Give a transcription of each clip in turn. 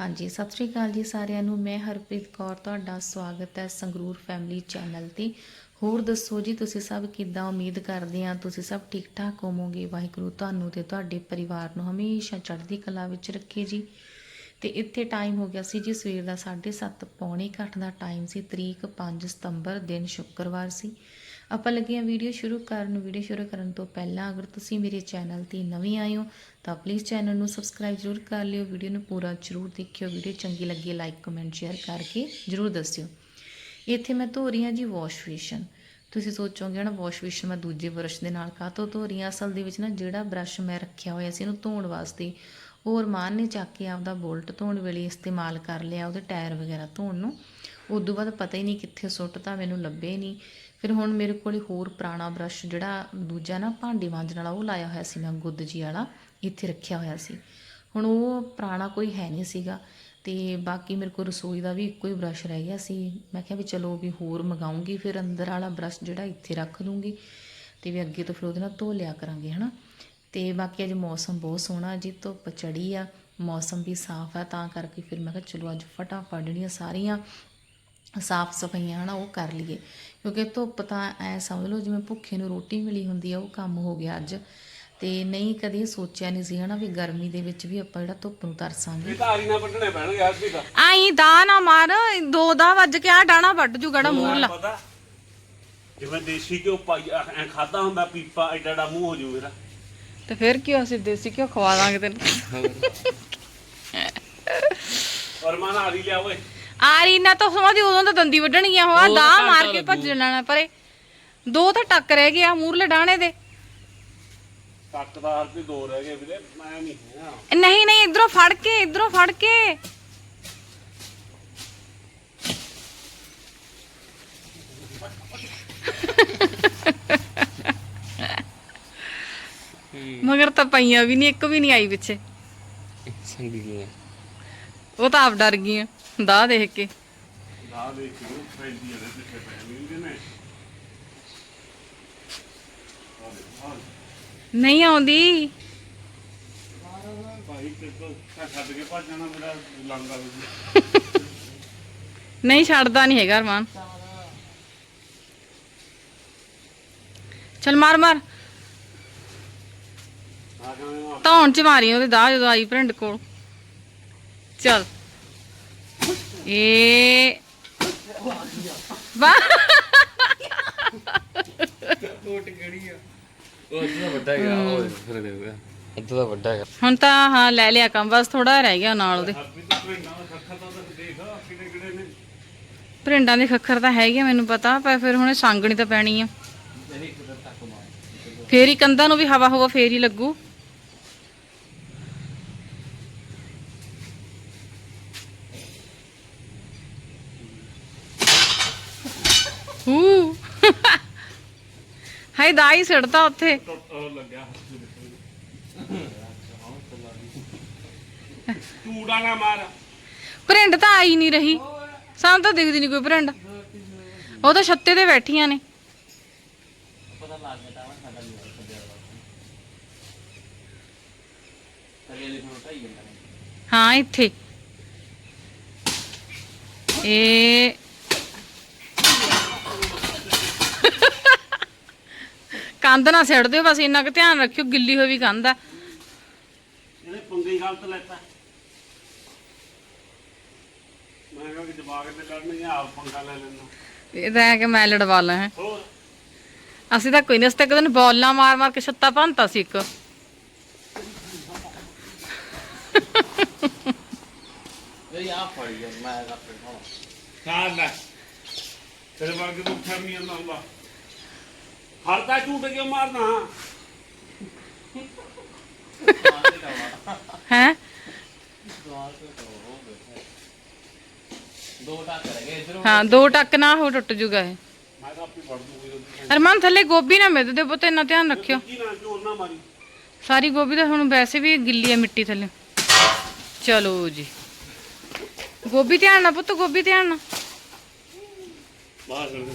ਹਾਂਜੀ, ਸਤਿ ਸ਼੍ਰੀ ਅਕਾਲ ਜੀ ਸਾਰਿਆਂ ਨੂੰ। ਮੈਂ ਹਰਪ੍ਰੀਤ ਕੌਰ, ਤੁਹਾਡਾ ਸਵਾਗਤ ਹੈ ਸੰਗਰੂਰ ਫੈਮਿਲੀ ਚੈਨਲ ਤੇ। ਹੋਰ ਦੱਸੋ ਜੀ, ਤੁਸੀਂ ਸਭ ਕਿੱਦਾਂ ਉਮੀਦ ਕਰਦੇ ਆ ਤੁਸੀਂ ਸਭ ਠੀਕ ਠਾਕ ਹੋਵੋਗੇ? ਵਾਹਿਗੁਰੂ ਤੁਹਾਨੂੰ ਤੇ ਤੁਹਾਡੇ ਪਰਿਵਾਰ ਨੂੰ ਹਮੇਸ਼ਾ ਚੜ੍ਹਦੀ ਕਲਾ ਵਿੱਚ ਰੱਖੇ ਜੀ। ਤੇ ਇੱਥੇ ਟਾਈਮ ਹੋ ਗਿਆ ਸੀ ਜੀ, ਸਵੇਰ ਦਾ 7:30 ਪੌਣੇ ਕੁ ਅੱਠ ਦਾ ਟਾਈਮ ਸੀ, ਤਰੀਕ 5 ਸਤੰਬਰ, ਦਿਨ ਸ਼ੁੱਕਰਵਾਰ ਸੀ। ਆਪਾਂ ਲੱਗੇ ਹਾਂ ਵੀਡੀਓ ਸ਼ੁਰੂ ਕਰਨ ਵੀਡੀਓ ਸ਼ੁਰੂ ਕਰਨ ਤੋਂ ਪਹਿਲਾਂ ਅਗਰ ਤੁਸੀਂ ਮੇਰੇ ਚੈਨਲ ਤੇ ਨਵੇਂ ਆਏ ਹੋ, ਤਾਂ ਪਲੀਜ਼ ਚੈਨਲ ਨੂੰ ਸਬਸਕ੍ਰਾਈਬ ਜ਼ਰੂਰ ਕਰ ਲਿਓ, ਵੀਡੀਓ ਨੂੰ ਪੂਰਾ ਜ਼ਰੂਰ ਦੇਖਿਓ, ਵੀਡੀਓ ਚੰਗੀ ਲੱਗੀ ਲਾਈਕ ਕਮੈਂਟ ਸ਼ੇਅਰ ਕਰਕੇ ਜ਼ਰੂਰ ਦੱਸਿਓ। ਇੱਥੇ ਮੈਂ ਧੋ ਰਹੀ ਹਾਂ ਜੀ ਵਾਸ਼ ਬੇਸ਼ਨ ਤੁਸੀਂ ਸੋਚੋਗੇ ਨਾ ਵਾਸ਼ ਬੇਸ਼ਨ ਮੈਂ ਦੂਜੇ ਬਰਸ਼ ਦੇ ਨਾਲ ਕਾਹਤੋਂ ਧੋ ਰਹੀ ਹਾਂ? ਅਸਲ ਦੇ ਵਿੱਚ ਨਾ ਜਿਹੜਾ ਬਰਸ਼ ਮੈਂ ਰੱਖਿਆ ਹੋਇਆ ਸੀ ਇਹਨੂੰ ਧੋਣ ਵਾਸਤੇ ਉਹ ਅਰਮਾਨ ਨੇ ਚੱਕ ਕੇ ਆਪਦਾ ਬੋਲਟ ਧੋਣ ਵੇਲੇ ਇਸਤੇਮਾਲ ਕਰ ਲਿਆ, ਉਹਦੇ ਟਾਇਰ ਵਗੈਰਾ ਧੋਣ ਨੂੰ। ਉਦੋਂ ਬਾਅਦ ਪਤਾ ਹੀ ਨਹੀਂ ਕਿੱਥੇ ਸੁੱਟਤਾ ਮੈਨੂੰ ਲੱਭੇ ਨਹੀਂ। ਫਿਰ ਹੁਣ ਮੇਰੇ ਕੋਲ ਹੋਰ ਪੁਰਾਣਾ ਬਰਸ਼ ਜਿਹੜਾ ਦੂਜਾ ਨਾ ਭਾਂਡੇ ਮਾਂਜਣ ਵਾਲਾ, ਉਹ ਲਾਇਆ ਹੋਇਆ ਸੀ ਮੈਂ, ਗੁੱਦ ਜੀ ਵਾਲਾ, ਇੱਥੇ ਰੱਖਿਆ ਹੋਇਆ ਸੀ। ਹੁਣ ਉਹ ਪੁਰਾਣਾ ਕੋਈ ਹੈ ਨਹੀਂ ਸੀਗਾ ਤੇ ਬਾਕੀ ਮੇਰੇ ਕੋਲ ਰਸੋਈ ਦਾ ਵੀ ਇੱਕੋ ਹੀ ਬਰਸ਼ ਰਹਿ ਗਿਆ ਸੀ। ਮੈਂ ਕਿਹਾ ਵੀ ਚਲੋ ਵੀ ਹੋਰ ਮੰਗਾਉਂਗੀ, ਫਿਰ ਅੰਦਰ ਵਾਲਾ ਬਰਸ਼ ਜਿਹੜਾ ਇੱਥੇ ਰੱਖ ਦੂੰਗੀ ਤੇ ਵੀ ਅੱਗੇ ਤੋਂ ਫਿਰ ਉਹਦੇ ਨਾਲ ਧੋ ਲਿਆ ਕਰਾਂਗੇ, ਹਨਾ। ਤੇ ਬਾਕੀ ਅੱਜ ਮੌਸਮ ਬਹੁਤ ਸੋਹਣਾ ਜੀ ਧੁੱਪ ਚੜੀ ਆ, ਮੌਸਮ ਵੀ ਸਾਫ਼ ਆ, ਤਾਂ ਕਰਕੇ ਫਿਰ ਮੈਂ ਕਿਹਾ ਚਲੋ ਅੱਜ ਫਟਾਫਟ ਜਿਹੜੀਆਂ ਸਾਰੀਆਂ ਸਾਫ਼ ਸਫਾਈਆਂ ਹਨਾ ਉਹ ਕਰ ਲਈਏ। ਕਿਉਂਕਿ ਧੁੱਪ ਤਾਂ ਐ ਸਮਝ ਲਓ ਜਿਵੇਂ ਭੁੱਖੇ ਨੂੰ ਰੋਟੀ ਮਿਲੀ ਹੁੰਦੀ ਆ ਉਹ ਕੰਮ ਹੋ ਗਿਆ ਅੱਜ। ਤੇ ਨਹੀਂ ਕਦੇ ਸੋਚਿਆ ਨਹੀਂ ਸੀ ਹਨਾ ਵੀ ਗਰਮੀ ਦੇ ਵਿੱਚ ਵੀ ਆਪਾਂ ਜਿਹੜਾ ਧੁੱਪ ਨੂੰ ਤਰਸਾਂਗੇ। ਇਹ ਧਾਰੀ ਨਾ ਵੱਢਣੇ ਪੈਣਗੇ ਅੱਜ ਵੀ ਤਾਂ। ਆਈ ਦਾ ਨਾ ਮਾਰ ਦੋ ਦਾ ਵੱਜ ਕੇ ਆ ਡਾਣਾ ਵੱਢ ਜੂ ਗੜਾ ਮੂਰਲਾ ਪਤਾ ਜਿਵੇਂ ਦੇਸੀ ਘਿਓ ਪਾਈ ਐ ਖਾਦਾ ਹੁੰਦਾ ਪੀਪਾ ਐਡਾ ਐਡਾ ਮੂੰਹ ਹੋ ਜੂ ਮੇਰਾ। ਤੇ ਫਿਰ ਕੀ ਅਸੀਂ ਦੇਸੀ ਕਿਉਂ ਖਵਾ ਦਾਂਗੇ ਤੈਨੂੰ। ਔਰ ਮਾਂ ਨਾਲ ਹੀ ਲਿਆ ਓਏ। ਆ ਰੀ ਨਾ ਤਾਂ ਸਮਝਦੀ ਉਦੋਂ ਤਾਂ ਦੰਦੀ ਵੱਢਣਗੀਆਂ ਹੋਆ ਦਾ ਮਾਰ ਕੇ ਭੱਜ ਜਾਣਾ ਪਰੇ। ਦੋ ਤਾਂ ਟੱਕ ਰਹਿ ਗਿਆ ਮੂਰਲੇ ਡਾਣੇ ਦੇ। ਟੱਕ ਦਾ ਹਰ ਵੀ ਦੋ ਰਹਿ ਗਏ ਵੀਰੇ ਮੈਂ ਨਹੀਂ ਹਾਂ ਨਹੀਂ ਨਹੀਂ ਇਧਰੋਂ ਫੜ ਕੇ ਇਧਰੋਂ ਫੜ ਕੇ। ਮਗਰ ਤਾਂ ਪਈਆਂ ਵੀ ਨਹੀਂ ਇੱਕ ਵੀ ਨਹੀਂ ਆਈ ਪਿੱਛੇ। ਸੰਗੀ ਗਈਆਂ ਉਹ ਤਾਂ ਆਪ ਡਰ ਦਾ ਦੇਖ ਕੇ। ਦਾ ਦੇਖ ਕੇ ਉਹ ਪੈਂਦੀ ਨੇ ਪਿੱਛੇ ਪੈ ਨਹੀਂ ਨੇ ਨਹੀਂ ਆਉਂਦੀ। ਭਾਈ ਤੇ ਤੋਂ ਛੱਡ ਕੇ ਭੱਜ ਜਾਣਾ ਮੇਰਾ ਲੰਗਾ ਹੋ ਜੂ ਨਹੀਂ ਛੱਡਦਾ ਨਹੀਂ ਹੈਗਾ ਅਰਮਾਨ। ਚਲ ਮਾਰ ਮਾਰ। ਆ ਧੌਣ ਚ ਮਾਰੀ ਉਹਦੇ ਦਾ ਜਦੋਂ ਆਈ ਭਰਿੰਡ ਕੋਲ। ਚਲ। ਏ। ਵਾਹ ਉਹ ਅੱਧਾ ਵੱਡਾ ਹੈਗਾ ਉਹ ਫਿਰ ਦੇਊਗਾ। ਅੱਧਾ ਦਾ ਵੱਡਾ ਹੈਗਾ। ਹੁਣ ਤਾਂ ਹਾਂ ਲੈ ਲਿਆ ਕੰਮ ਬਸ ਥੋੜਾ ਰਹਿ ਗਿਆ ਨਾਲ ਉਹਦੇ ਭਿੰਡਾਂ ਦਾ ਖੱਖਰ ਦਾ ਤਾਂ ਦੇਖ ਕਿਹੜੇ ਕਿਹੜੇ ਨੇ। ਭਰਿੰਡਾਂ ਦੇ ਖੱਖਰ ਤਾਂ ਹੈਗੇ ਆ, ਮੈਨੂੰ ਪਤਾ ਪਰ ਫਿਰ ਹੁਣ ਸੰਗਣੀ ਤਾਂ ਪੈਣੀ ਆ। ਫੇਰ ਹੀ ਕੰਧਾਂ ਨੂੰ ਵੀ ਹਵਾ ਹਵਾ ਫੇਰ ਹੀ ਲੱਗੂ। ਹੂ। ਹਾਏ ਦਾਈ ਸਿੜਦਾ ਉੱਥੇ। ਚੂੜਾ ਨਾ ਮਾਰ। ਭਰਿੰਡ ਤਾਂ ਆਈ ਨਹੀਂ ਰਹੀ। ਸਾਨੂੰ ਤਾਂ ਦਿਖਦੀ ਨਹੀਂ ਕੋਈ ਭਰਿੰਡ। ਉਹ ਤਾਂ ਛੱਤੇ ਤੇ ਬੈਠੀਆਂ ਨੇ। ਹਾਂ ਇੱਥੇ। ਇਹ ਕੰਧ ਨਾ ਸਿੱੜ ਦਿਓ ਬਸ ਇੰਨਾ ਕੁ ਧਿਆਨ ਰੱਖਿਓ ਗਿੱਲੀ ਹੋਈ ਵੀ ਕੰਧ ਆ। ਇਹਨੇ ਪੰਗੇ ਹੀ ਗਲਤ ਲੈਤਾ। ਮੈਂ ਕਿਹਾ ਕਿ ਜਵਾਕ ਤੇ ਲੜਨਗੇ ਆਪ ਪੰਗਾ ਲੈ ਲੈਣਾ ਇਹ ਤਾਂ ਹੈ ਕਿ ਮੈਂ ਲੜਵਾ ਲਾਂ ਹੈਂ। ਹੋਰ? ਅਸੀਂ ਤਾਂ ਕੋਈ ਨਹੀਂ ਅਸੀਂ ਤਾਂ ਇੱਕ ਦਿਨ ਬੋਲਾਂ ਮਾਰ ਮਾਰ ਕੇ ਛੱਤਾ ਭੰਨਤਾ ਸੀ ਇੱਕ। ਖਾ ਲੈ। ਤੇਰੇ ਵਰਗੇ ਤੋਂ ਉੱਠਿਆ ਨਹੀਂ ਆਉਂਦਾ ਹਰਦਾ ਝੂਟ ਕਿਉਂ ਮਾਰਨਾ? ਹੈ? ਹਾਂ ਦੋ ਟੱਕ ਨਾ ਹੋ ਟੁੱਟ ਜੂਗਾ ਇਹ। ਮੈਂ ਤਾਂ ਆਪੇ ਵੜ ਦੂੰਗੀ ਉਹਦੀ ਅਰਮਾਨ ਥੱਲੇ ਗੋਭੀ ਨਾ ਮਿੱਧ ਦੇ ਪੁੱਤ ਇੰਨਾ ਧਿਆਨ ਰੱਖਿਓ। ਕੀ ਨਾ ਝੋਲ ਨਾ ਮਾਰੀ। ਸਾਰੀ ਗੋਭੀ ਤਾਂ ਹੁਣ ਵੈਸੇ ਵੀ ਗਿੱਲੀ ਹੈ ਮਿੱਟੀ ਥੱਲੇ। ਚਲੋ ਜੀ। ਗੋਭੀ ਧਿਆਨ ਨਾਲ ਪੁੱਤ ਗੋਭੀ ਧਿਆਨ ਨਾਲ। ਬਾਹਰ ਕਰ ਦੇ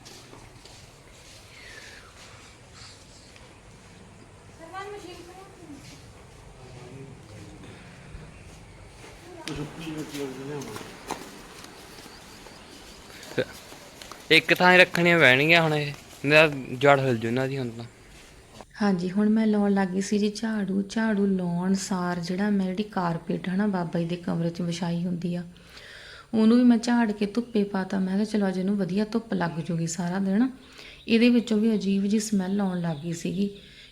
ਇੱਕ ਥਾਂ ਹੀ ਰੱਖਣੀਆਂ ਪੈਣਗੀਆਂ ਹੁਣ ਇਹ। ਮੇਰਾ ਜੜ ਹਿਲ ਜੂ ਇਹਨਾਂ ਦੀ ਹੁਣ ਤਾਂ। ਹਾਂਜੀ, ਹੁਣ ਮੈਂ ਲਾਉਣ ਲੱਗੀ ਸੀ ਜੀ ਝਾੜੂ। ਝਾੜੂ ਲਾਉਣ ਸਾਰ ਜਿਹੜਾ ਮੈਂ ਜਿਹੜੀ ਕਾਰਪੇਟ ਹਨਾ ਬਾਬਾ ਜੀ ਦੇ ਕਮਰੇ 'ਚ ਵਿਛਾਈ ਹੁੰਦੀ ਆ, ਉਹਨੂੰ ਵੀ ਮੈਂ ਝਾੜ ਕੇ ਧੁੱਪੇ ਪਾਤਾ। ਮੈਂ ਕਿਹਾ ਚਲੋ ਅੱਜ ਇਹਨੂੰ ਵਧੀਆ ਧੁੱਪ ਲੱਗ ਜੂਗੀ ਸਾਰਾ ਦਿਨ। ਇਹਦੇ ਵਿੱਚੋਂ ਵੀ ਅਜੀਬ ਜੀ ਸਮੈਲ ਆਉਣ ਲੱਗੀ ਸੀਗੀ।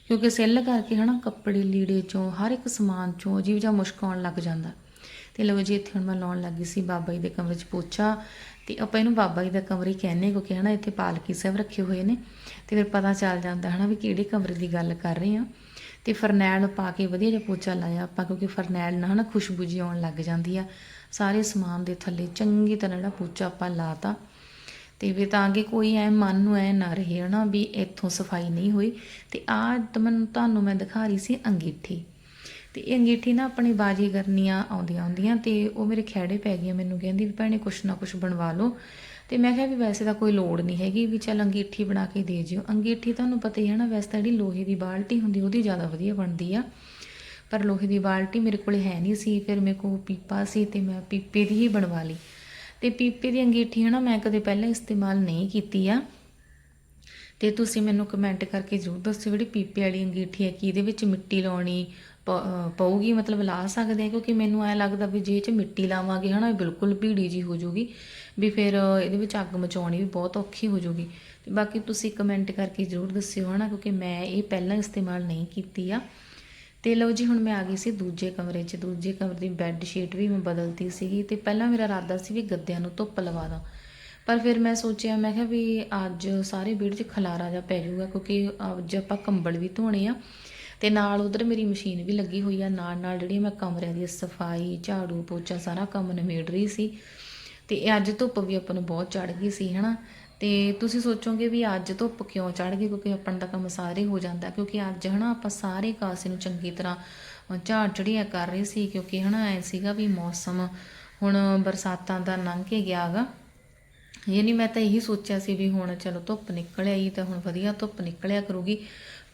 ਕਿਉਂਕਿ ਸੈੱਲ ਕਰਕੇ ਹਨਾ ਕੱਪੜੇ ਲੀੜੇ ਚੋਂ ਹਰ ਇੱਕ ਸਮਾਨ ਚੋਂ ਅਜੀਬ ਜਿਹਾ ਮੁਸ਼ਕ ਆਉਣ ਲੱਗ ਜਾਂਦਾ। ਤੇ ਲਓ ਜੀ ਇੱਥੇ ਹੁਣ ਮੈਂ ਲਾਉਣ ਲੱਗੀ ਸੀ ਬਾਬਾ ਜੀ ਦੇ ਕਮਰੇ 'ਚ ਪੋਚਾ ਤੇ ਆਪਾਂ ਇਹਨੂੰ ਬਾਬਾ ਜੀ ਦਾ ਕਮਰੇ ਹੀ ਕਹਿੰਦੇ ਕਿਉਂਕਿ ਹਨਾ ਇੱਥੇ ਪਾਲਕੀ ਸਾਹਿਬ ਰੱਖੇ ਹੋਏ ਨੇ ਤੇ ਫਿਰ ਪਤਾ ਚੱਲ ਜਾਂਦਾ ਹਨਾ ਵੀ ਕਿਹੜੇ ਕਮਰੇ ਦੀ ਗੱਲ ਕਰ ਰਹੇ ਆ ਤੇ ਫਰਨੈਲ ਪਾ ਕੇ ਵਧੀਆ ਜਿਹਾ ਪੋਚਾ ਲਾਇਆ ਆਪਾਂ ਕਿਉਂਕਿ ਫਰਨੈਲ ਨਾਲ ਹਨਾ ਖੁਸ਼ਬੂ ਜੀ ਆਉਣ ਲੱਗ ਜਾਂਦੀ ਆ। ਸਾਰੇ ਸਮਾਨ ਦੇ ਥੱਲੇ ਚੰਗੀ ਤਰ੍ਹਾਂ ਜਿਹੜਾ ਪੋਚਾ ਆਪਾਂ ਲਾਤਾ। ਤੇ ਵੀ ਤਾਂ ਕਿ ਕੋਈ ਐ ਮਨ ਨੂੰ ਐ ਨਾ ਰਹੇ ਹਨਾ ਵੀ ਇੱਥੋਂ ਸਫ਼ਾਈ ਨਹੀਂ ਹੋਈ। ਤੇ ਆ ਤੁਹਾਨੂੰ ਤੁਹਾਨੂੰ ਮੈਂ ਦਿਖਾ ਰਹੀ ਸੀ ਅੰਗੀਠੀ। ਤੇ ਇਹ ਅੰਗੀਠੀ ਨਾ ਆਪਣੀ ਬਾਜੀ ਕਰਨੀਆਂ ਆਉਂਦੀਆਂ ਆਉਂਦੀਆਂ ਤੇ ਉਹ ਮੇਰੇ ਖਿਹੜੇ ਪੈ ਗਈਆਂ ਮੈਨੂੰ ਕਹਿੰਦੀ ਵੀ ਭੈਣੇ ਕੁਛ ਨਾ ਕੁਛ ਬਣਵਾ ਲਓ। ਤੇ ਮੈਂ ਕਿਹਾ ਵੀ ਵੈਸੇ ਤਾਂ ਕੋਈ ਲੋੜ ਨਹੀਂ ਹੈਗੀ ਵੀ ਚੱਲ ਅੰਗੀਠੀ ਬਣਾ ਕੇ ਦੇ ਜਿਓ। ਅੰਗੀਠੀ ਤੁਹਾਨੂੰ ਪਤਾ ਹੀ ਹੈ ਨਾ, ਵੈਸੇ ਤਾਂ ਜਿਹੜੀ ਲੋਹੇ ਦੀ ਬਾਲਟੀ ਹੁੰਦੀ ਉਹਦੀ ਜ਼ਿਆਦਾ ਵਧੀਆ ਬਣਦੀ ਆ। ਪਰ ਲੋਹੇ ਦੀ ਬਾਲਟੀ ਮੇਰੇ ਕੋਲ ਹੈ ਨਹੀਂ ਸੀ, ਫਿਰ ਮੇਰੇ ਕੋਲ ਪੀਪਾ ਸੀ ਤੇ ਮੈਂ ਪੀਪੇ ਦੀ ਹੀ ਬਣਵਾ ਲਈ। ਤੇ ਪੀਪੇ ਦੀ ਅੰਗੀਠੀ ਹੈ ਨਾ ਮੈਂ ਕਦੇ ਪਹਿਲਾਂ ਇਸਤੇਮਾਲ ਨਹੀਂ ਕੀਤੀ ਆ। ਤੇ ਤੁਸੀਂ ਮੈਨੂੰ ਕਮੈਂਟ ਕਰਕੇ ਜ਼ਰੂਰ ਦੱਸਿਓ ਜਿਹੜੀ ਪੀਪੇ ਵਾਲੀ ਅੰਗੀਠੀ ਹੈ ਕਿ ਇਹਦੇ ਵਿੱਚ ਮਿੱਟੀ ਲਾਉਣੀ ਪਊਗੀ, ਮਤਲਬ ਲਾ ਸਕਦੇ ਆ ਕਿਉਂਕਿ ਮੈਨੂੰ ਐ ਲੱਗਦਾ ਵੀ ਜੇ ਇਹ ਚ ਮਿੱਟੀ ਲਾਵਾਂਗੇ, ਹਨਾ, ਇਹ ਬਿਲਕੁਲ ਭੀੜੀ ਜੀ ਹੋ ਜਾਊਗੀ ਵੀ ਫਿਰ ਇਹਦੇ ਵਿੱਚ ਅੱਗ ਮਚਾਉਣੀ ਵੀ ਬਹੁਤ ਔਖੀ ਹੋ ਜਾਊਗੀ ਤੇ ਬਾਕੀ ਤੁਸੀਂ ਕਮੈਂਟ ਕਰਕੇ ਜ਼ਰੂਰ ਦੱਸਿਓ, ਹਨਾ, ਕਿਉਂਕਿ ਮੈਂ ਇਹ ਪਹਿਲਾਂ ਇਸਤੇਮਾਲ ਨਹੀਂ ਕੀਤੀ ਆ। ਤੇ ਲਓ ਜੀ, ਹੁਣ ਮੈਂ ਆ ਗਈ ਸੀ ਦੂਜੇ ਕਮਰੇ 'ਚ। ਦੂਜੇ ਕਮਰੇ ਦੀ ਬੈੱਡ ਸ਼ੀਟ ਵੀ ਮੈਂ ਬਦਲਤੀ ਸੀਗੀ। ਤੇ ਪਹਿਲਾਂ ਮੇਰਾ ਇਰਾਦਾ ਸੀ ਵੀ ਗੱਦਿਆਂ ਨੂੰ ਧੁੱਪ ਲਵਾ ਦਾਂ। ਪਰ ਫਿਰ ਮੈਂ ਸੋਚਿਆ, ਮੈਂ ਕਿਹਾ ਵੀ ਅੱਜ ਸਾਰੇ ਬੈੱਡ 'ਚ ਖਲਾਰਾ ਜਾ ਪੈ ਜਾਊਗਾ ਕਿਉਂਕਿ ਅੱਜ ਆਪਾਂ ਕੰਬਲ ਵੀ ਧੋਣੇ ਆ। ਤੇ ਨਾਲ ਉਧਰ ਮੇਰੀ ਮਸ਼ੀਨ ਵੀ ਲੱਗੀ ਹੋਈ ਆ ਨਾਲ ਨਾਲ ਜਿਹੜੀ ਮੈਂ ਕਮਰਿਆਂ ਦੀ ਸਫ਼ਾਈ ਝਾੜੂ ਪੋਚਾ ਸਾਰਾ ਕੰਮ ਨਿਮੇੜ ਰਹੀ ਸੀ। ਤੇ ਇਹ ਅੱਜ ਧੁੱਪ ਵੀ ਆਪਾਂ ਨੂੰ ਬਹੁਤ ਚੜ ਗਈ ਸੀ ਹਨਾ? ਤੇ ਤੁਸੀਂ ਸੋਚੋਗੇ ਵੀ ਅੱਜ ਧੁੱਪ ਕਿਉਂ ਚੜ ਗਈ? ਕਿਉਂਕਿ ਆਪਾਂ ਦਾ ਕੰਮ ਸਾਰੇ ਹੋ ਜਾਂਦਾ ਕਿਉਂਕਿ ਅੱਜ ਹਨਾ ਆਪਾਂ ਸਾਰੇ ਕਾਸੇ ਨੂੰ ਚੰਗੀ ਤਰ੍ਹਾਂ ਅ, ਝਾੜ ਚੜੀਆ ਕਰ ਰਹੇ ਸੀ ਕਿਉਂਕਿ ਹਨਾ ਐ ਸੀਗਾ ਵੀ ਮੌਸਮ ਹੁਣ ਬਰਸਾਤਾਂ ਦਾ ਲੰਘ ਕੇ ਗਿਆਗਾ ਇਹ ਨਹੀਂ ਮੈਂ ਤਾਂ ਇਹੀ ਸੋਚਿਆ ਸੀ ਵੀ ਹੁਣ ਚਲੋ ਧੁੱਪ ਨਿਕਲ ਆਈ ਤਾਂ ਹੁਣ ਵਧੀਆ ਧੁੱਪ ਨਿਕਲਿਆ ਕਰੂਗੀ।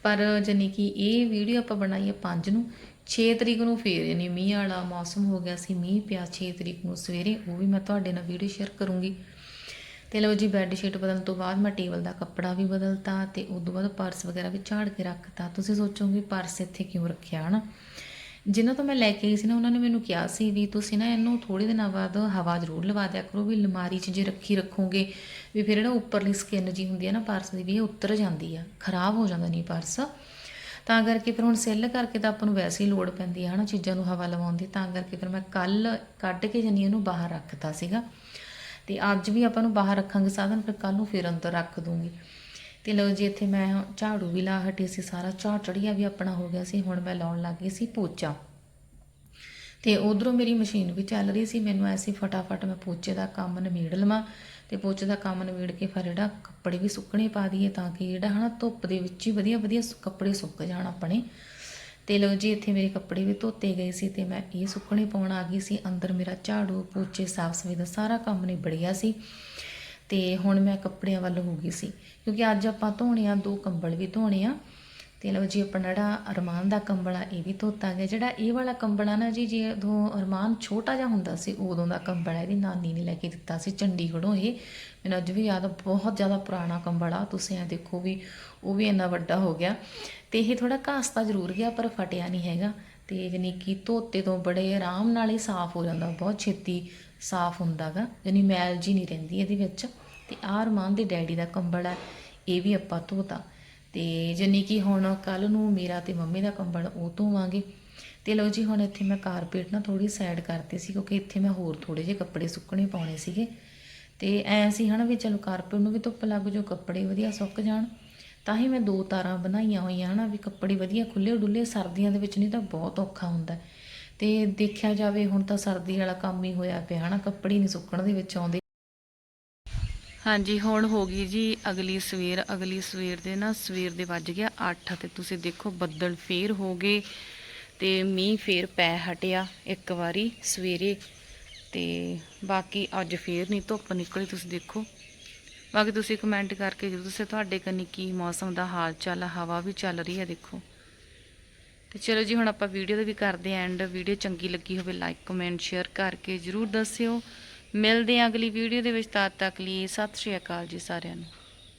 ਪਰ ਜਾਨੀ ਕਿ ਇਹ ਵੀਡੀਓ ਆਪਾਂ ਬਣਾਈ ਹੈ 5 ਨੂੰ 6 ਤਰੀਕ ਨੂੰ ਫੇਰ, ਯਾਨੀ ਮੀਂਹ ਵਾਲਾ ਮੌਸਮ ਹੋ ਗਿਆ ਸੀ, ਮੀਂਹ ਪਿਆ 6 ਤਰੀਕ ਨੂੰ ਸਵੇਰੇ, ਉਹ ਵੀ ਮੈਂ ਤੁਹਾਡੇ ਨਾਲ ਵੀਡੀਓ ਸ਼ੇਅਰ ਕਰੂੰਗੀ। ਤੇ ਲਓ ਜੀ ਬੈੱਡ ਸ਼ੀਟ ਬਦਲਣ ਤੋਂ ਬਾਅਦ ਮੈਂ ਟੇਬਲ ਦਾ ਕੱਪੜਾ ਵੀ ਬਦਲਤਾ ਤੇ ਉਸ ਤੋਂ ਬਾਅਦ ਪਰਸ ਵਗੈਰਾ ਵੀ ਝਾੜ ਕੇ ਰੱਖਤਾ। ਤੁਸੀਂ ਸੋਚੋਗੇ ਪਰਸ ਇੱਥੇ ਕਿਉਂ ਰੱਖਿਆ, ਹਨਾ? ਜਿਨ੍ਹਾਂ ਤੋਂ ਮੈਂ ਲੈ ਕੇ ਆਈ ਸੀ ਨਾ, ਉਹਨਾਂ ਨੇ ਮੈਨੂੰ ਕਿਹਾ ਸੀ ਵੀ ਤੁਸੀਂ ਨਾ ਇਹਨੂੰ ਥੋੜੇ ਦਿਨਾਂ ਬਾਅਦ ਹਵਾ ਜ਼ਰੂਰ ਲਵਾ ਦਿਆ ਕਰੋ, ਵੀ ਅਲਮਾਰੀ 'ਚ ਜੇ ਰੱਖੀ ਰੱਖੋਗੇ, ਵੀ ਫਿਰ ਜਿਹੜਾ ਉੱਪਰਲੀ ਸਕਿਨ ਜੀ ਹੁੰਦੀ ਹੈ ਨਾ ਪਰਸ ਦੀ ਵੀ ਇਹ ਉਤਰ ਜਾਂਦੀ ਆ, ਖਰਾਬ ਹੋ ਜਾਂਦਾ ਨਹੀਂ ਪਰਸ। ਤਾਂ ਕਰਕੇ ਫਿਰ ਹੁਣ ਸੈੱਲ ਕਰਕੇ ਤਾਂ ਆਪਾਂ ਨੂੰ ਵੈਸੇ ਹੀ ਲੋੜ ਪੈਂਦੀ ਹੈ ਹਨਾ ਚੀਜ਼ਾਂ ਨੂੰ ਹਵਾ ਲਵਾਉਣ ਦੀ, ਤਾਂ ਕਰਕੇ ਫਿਰ ਮੈਂ ਕੱਲ ਕੱਢ ਕੇ ਜਨੀ ਇਹਨੂੰ ਬਾਹਰ ਰੱਖਤਾ ਸੀਗਾ। ਤੇ ਅੱਜ ਵੀ ਆਪਾਂ ਨੂੰ ਬਾਹਰ ਰੱਖਾਂਗੇ ਸਾਧਨ, ਫਿਰ ਕੱਲ ਨੂੰ ਫਿਰ ਅੰਦਰ ਰੱਖ ਦੂੰਗੀ। ਤੇ ਲਓ ਜੀ, ਇੱਥੇ ਮੈਂ ਝਾੜੂ ਵੀ ਲਾ ਹਟੀ ਸੀ, ਸਾਰਾ ਝਾੜ ਚੜੀਆ ਵੀ ਆਪਣਾ ਹੋ ਗਿਆ ਸੀ, ਹੁਣ ਮੈਂ ਲਾਉਣ ਲੱਗ ਗਈ ਸੀ ਪੋਚਾ। ਤੇ ਉਧਰੋਂ ਮੇਰੀ ਮਸ਼ੀਨ ਵੀ ਚੱਲ ਰਹੀ ਸੀ, ਮੈਨੂੰ ਐਸੀ ਫਟਾਫਟ ਮੈਂ ਪੋਚੇ ਦਾ ਕੰਮ ਨਿਬੇੜ ਲਵਾਂ ਤੇ ਪੋਚੇ ਦਾ ਕੰਮ ਨਿਬੇੜ ਕੇ ਫਿਰ ਜਿਹੜਾ ਕੱਪੜੇ ਵੀ ਸੁੱਕਣੇ ਪਾ ਦਈਏ ਤਾਂ ਕਿ ਜਿਹੜਾ ਹਨਾ ਧੁੱਪ ਦੇ ਵਿੱਚ ਹੀ ਵਧੀਆ ਵਧੀਆ ਸੁ- ਕੱਪੜੇ ਸੁੱਕ ਜਾਣ ਆਪਣੇ। ਤੇ ਲਓ ਜੀ, ਇੱਥੇ ਮੇਰੇ ਕੱਪੜੇ ਵੀ ਧੋਤੇ ਗਏ ਸੀ ਤੇ ਮੈਂ ਇਹ ਸੁੱਕਣੇ ਪਾਉਣ ਆ ਗਈ ਸੀ। ਅੰਦਰ ਮੇਰਾ ਝਾੜੂ, ਪੋਚੇ, ਸਾਫ਼ ਸਫ਼ਾਈ ਦਾ ਸਾਰਾ ਕੰਮ ਨਿਬੜ ਗਿਆ ਸੀ। ਤੇ ਹੁਣ ਮੈਂ ਕੱਪੜਿਆਂ ਵੱਲ ਹੋ ਗਈ ਸੀ ਕਿਉਂਕਿ ਅੱਜ ਆਪਾਂ ਧੋਣੇ ਆ ਦੋ ਕੰਬਲ ਵੀ ਧੋਣੇ ਆ। ਤੇ ਲਓ ਜੀ ਆਪਣਾ ਜਿਹੜਾ ਅਰਮਾਨ ਦਾ ਕੰਬਲ ਆ ਇਹ ਵੀ ਧੋਤਾ ਗਿਆ ਜਿਹੜਾ ਇਹ ਵਾਲਾ ਕੰਬਲ ਆ ਨਾ ਜੀ ਜਦੋਂ ਅਰਮਾਨ ਛੋਟਾ ਜਿਹਾ ਹੁੰਦਾ ਸੀ ਉਦੋਂ ਦਾ ਕੰਬਲ ਆ ਇਹਦੀ ਨਾਨੀ ਨੇ ਲੈ ਕੇ ਦਿੱਤਾ ਸੀ ਚੰਡੀਗੜ੍ਹੋਂ ਇਹ। ਮੈਨੂੰ ਅੱਜ ਵੀ ਯਾਦ ਆ, ਬਹੁਤ ਜ਼ਿਆਦਾ ਪੁਰਾਣਾ ਕੰਬਲ ਆ ਤੁਸੀਂ ਇਹ ਦੇਖੋ ਵੀ ਉਹ ਵੀ ਇੰਨਾ ਵੱਡਾ ਹੋ ਗਿਆ। ਤੇ ਇਹ ਥੋੜਾ ਘਾਸਤਾ ਜ਼ਰੂਰ ਗਿਆ ਪਰ ਫਟਿਆ ਨਹੀਂ ਹੈਗਾ। ਤੇ ਯਾਨੀ ਕਿ ਧੋਤੇ ਤੋਂ ਬੜੇ ਆਰਾਮ ਨਾਲ ਹੀ ਸਾਫ਼ ਹੋ ਜਾਂਦਾ ਬਹੁਤ ਛੇਤੀ ਸਾਫ਼ ਹੁੰਦਾਗਾ ਯਾਨੀ ਮੈਲ ਜੀ ਨਹੀਂ ਰਹਿੰਦੀ ਇਹਦੇ ਵਿੱਚ। ਤੇ ਆਹ ਅਰਮਾਨ ਦੇ ਡੈਡੀ ਦਾ ਕੰਬਲ ਹੈ ਇਹ ਵੀ ਆਪਾਂ ਧੋਤਾ। ਤੇ ਜਾਨੀ ਕਿ ਹੁਣ ਕੱਲ ਨੂੰ ਮੇਰਾ ਤੇ ਮੰਮੀ ਦਾ ਕੰਬਲ ਉਹ ਧੋਵਾਂਗੇ। ਤੇ ਲਓ ਜੀ, ਹੁਣ ਇੱਥੇ ਮੈਂ ਕਾਰਪੇਟ ਨਾ ਥੋੜੀ ਸਾਈਡ ਕਰਤੀ ਸੀ, ਕਿਉਂਕਿ ਇੱਥੇ ਮੈਂ ਹੋਰ ਥੋੜੇ ਜਿਹੇ ਕੱਪੜੇ ਸੁੱਕਣੇ ਪਾਉਣੇ ਸੀਗੇ। ਤੇ ਐ ਸੀ ਹਨਾ ਵੀ ਚਲੋ ਕਾਰਪੇਟ ਨੂੰ ਵੀ ਧੁੱਪ ਲੱਗ ਜੋ ਕੱਪੜੇ ਵਧੀਆ ਸੁੱਕ ਜਾਣ। ਤਾਂ ਹੀ ਮੈਂ ਦੋ ਤਾਰਾਂ ਬਣਾਈਆਂ ਹੋਈਆਂ ਹਨਾ, ਵੀ ਕੱਪੜੇ ਵਧੀਆ ਖੁੱਲੇ ਡੁੱਲੇ ਸਰਦੀਆਂ ਦੇ ਵਿੱਚ ਨਹੀਂ ਤਾਂ ਬਹੁਤ ਔਖਾ ਹੁੰਦਾ। ਤੇ ਦੇਖਿਆ ਜਾਵੇ ਹੁਣ ਤਾਂ ਸਰਦੀ ਵਾਲਾ ਕੰਮ ਹੀ ਹੋਇਆ ਪਿਆ, ਹਨਾ? ਕੱਪੜੇ ਨਹੀਂ ਸੁੱਕਣ ਦੇ ਵਿੱਚ ਆਉਂਦੇ। ਹਾਂਜੀ, ਹੁਣ ਹੋ ਗਈ ਜੀ ਅਗਲੀ ਸਵੇਰ ਅਗਲੀ ਸਵੇਰ ਦੇ ਨਾ ਸਵੇਰ ਦੇ ਵੱਜ ਗਿਆ 8 ਤੇ ਤੁਸੀਂ ਦੇਖੋ ਬੱਦਲ ਫੇਰ ਹੋ ਗਏ ਤੇ ਮੀਂਹ ਫੇਰ ਪੈ ਹਟਿਆ ਇੱਕ ਵਾਰੀ ਸਵੇਰੇ ਤੇ ਬਾਕੀ ਅੱਜ ਫੇਰ ਨਹੀਂ ਧੁੱਪ ਨਿਕਲੀ, ਤੁਸੀਂ ਦੇਖੋ। ਬਾਕੀ ਤੁਸੀਂ ਕਮੈਂਟ ਕਰਕੇ ਜਦੋਂ ਤੁਸੀਂ ਤੁਹਾਡੇ ਕੰਨੀ ਕੀ ਮੌਸਮ ਦਾ ਹਾਲ ਚਾਲ ਹਵਾ ਵੀ ਚੱਲ ਰਹੀ ਹੈ ਦੇਖੋ। ਤੇ ਚਲੋ ਜੀ, ਹੁਣ ਆਪਾਂ ਵੀਡੀਓ ਦਾ ਵੀ ਕਰਦੇ ਆਂ ਐਂਡ ਵੀਡੀਓ ਚੰਗੀ ਲੱਗੀ ਹੋਵੇ ਲਾਈਕ ਕਮੈਂਟ ਸ਼ੇਅਰ ਕਰਕੇ ਜਰੂਰ ਦੱਸਿਓ। ਮਿਲਦੇ ਆਂ ਅਗਲੀ ਵੀਡੀਓ ਦੇ ਵਿੱਚ। ਤਦ ਤੱਕ ਲਈ ਸਤਿ ਸ਼੍ਰੀ ਅਕਾਲ ਜੀ ਸਾਰਿਆਂ ਨੂੰ।